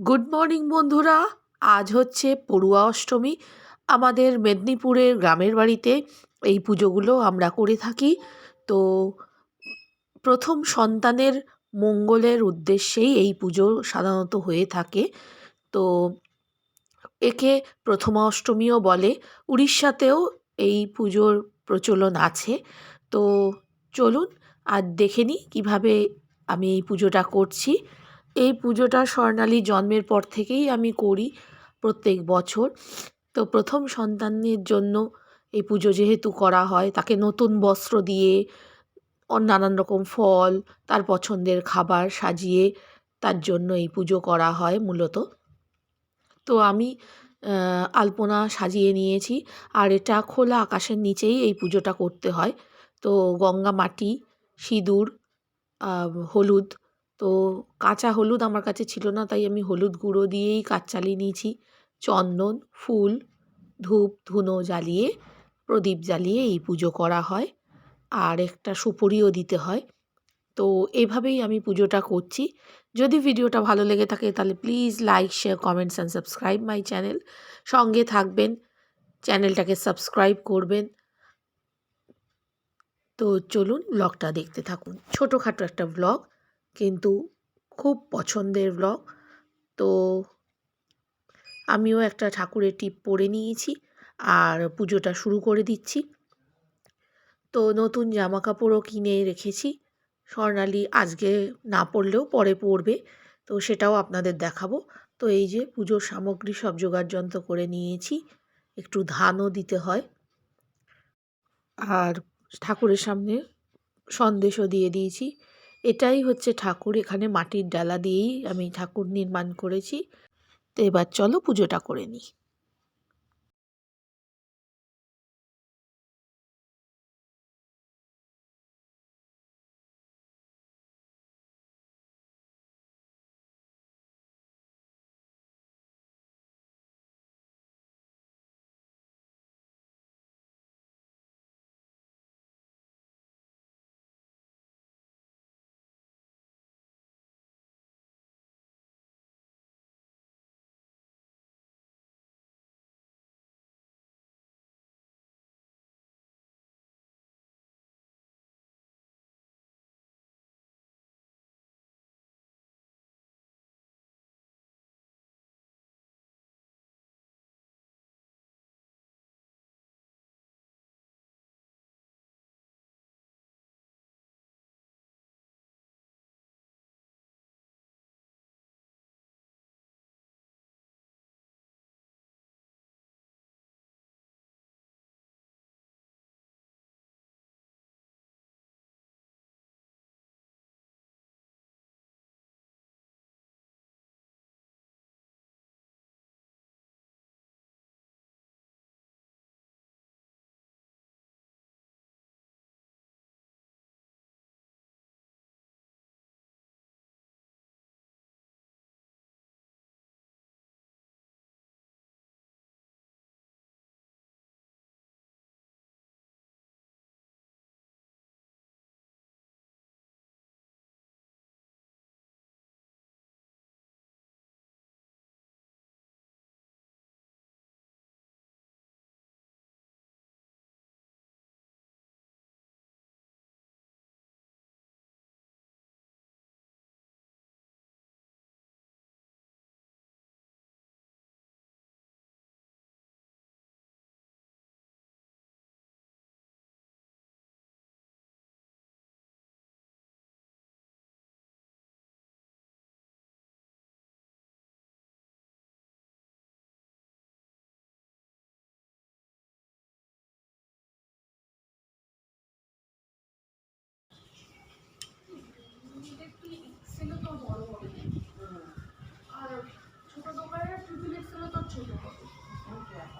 Good morning বন্ধুরা। আজ হচ্ছে পড়ুয়া অষ্টমী। আমাদের মেদিনীপুরের গ্রামের বাড়িতে এই পুজোগুলো আমরা করে থাকি। তো প্রথম সন্তানের মঙ্গলের উদ্দেশ্যেই এই পুজো সাধারণত হয়ে থাকে। তো একে প্রথমা অষ্টমীও বলে। উড়িষ্যাতেও এই পুজোর প্রচলন আছে। তো চলুন আর দেখে নিই কীভাবে আমি এই পুজোটা করছি। এই পুজোটা স্বর্ণালী জন্মের পর থেকেই আমি করি প্রত্যেক বছর। তো প্রথম সন্তানের জন্য এই পুজো যেহেতু করা হয়, তাকে নতুন বস্ত্র দিয়ে নানান রকম ফল, তার পছন্দের খাবার সাজিয়ে তার জন্য এই পুজো করা হয় মূলত। তো আমি আলপনা সাজিয়ে নিয়েছি। আর এটা খোলা আকাশের নিচেই এই পুজোটা করতে হয়। তো গঙ্গা মাটি, সিঁদুর হলুদ তো কাঁচা হলুদ আমার কাছে ছিল না, তাই আমি হলুদ গুঁড়ো দিয়েই কাজ চালিয়ে নিয়েছি। চন্দন, ফুল, ধূপ, ধুনো জ্বালিয়ে, প্রদীপ জ্বালিয়ে এই পুজো করা হয়। আর একটা সুপুরিও দিতে হয়। তো এভাবেই আমি পুজোটা করছি। যদি ভিডিওটা ভালো লেগে থাকে, তাহলে please like share comments and subscribe my channel সঙ্গে থাকবেন চ্যানেলটাকে সাবস্ক্রাইব করবেন। তো চলুন ব্লগটা দেখতে থাকুন। ছোটোখাটো একটা ব্লগ কিন্তু খুব পছন্দের ব্লগ তো আমিও একটা ঠাকুরের টিপ পরে নিয়েছি আর পুজোটা শুরু করে দিচ্ছি। তো নতুন জামা কাপড়ও কিনে রেখেছি। স্বর্ণালী আজকে না পড়লেও পরে পরবে। তো সেটাও আপনাদের দেখাবো। তো এই যে পুজোর সামগ্রী সব জোগাড় যন্ত্র করে নিয়েছি। একটু ধানও দিতে হয়। আর ঠাকুরের সামনে সন্দেশও দিয়ে দিয়েছি। এটাই হচ্ছে ঠাকুর, এখানে মাটির ডালা দিয়েই আমি ঠাকুর নির্মাণ করেছি। তো এবার চলো পুজোটা করে নিই। Thank you.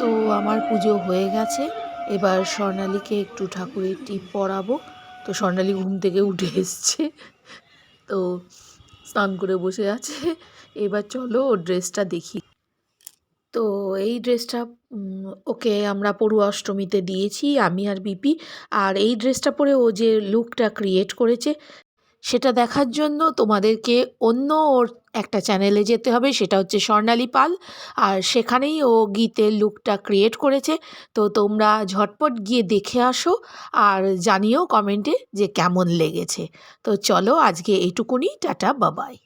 তো আমার পুজো হয়ে গেছে। এবার স্বর্ণালীকে একটু ঠাকুরের টিপ পরাবো। তো স্বর্ণালী ঘুম থেকে উঠে এসছে। তো স্নান করে বসে আছে। এবার চলো ওর ড্রেসটা দেখি। তো এই ড্রেসটা ওকে আমরা পড়ুয়া অষ্টমীতে দিয়েছি, আমি আর বিপি। আর এই ড্রেসটা পরে ও যে লুকটা ক্রিয়েট করেছে সেটা দেখার জন্য তোমাদেরকে অন্য ওর একটা চ্যানেলে যেতে হবে, সেটা হচ্ছে স্বর্ণালী পাল। আর সেখানেই ও গীতের লুকটা ক্রিয়েট করেছে। তো তোমরা ঝটপট গিয়ে দেখে আসো আর জানিও কমেন্টে যে কেমন লেগেছে। তো চলো আজকে এইটুকুনি, টাটা বাবাই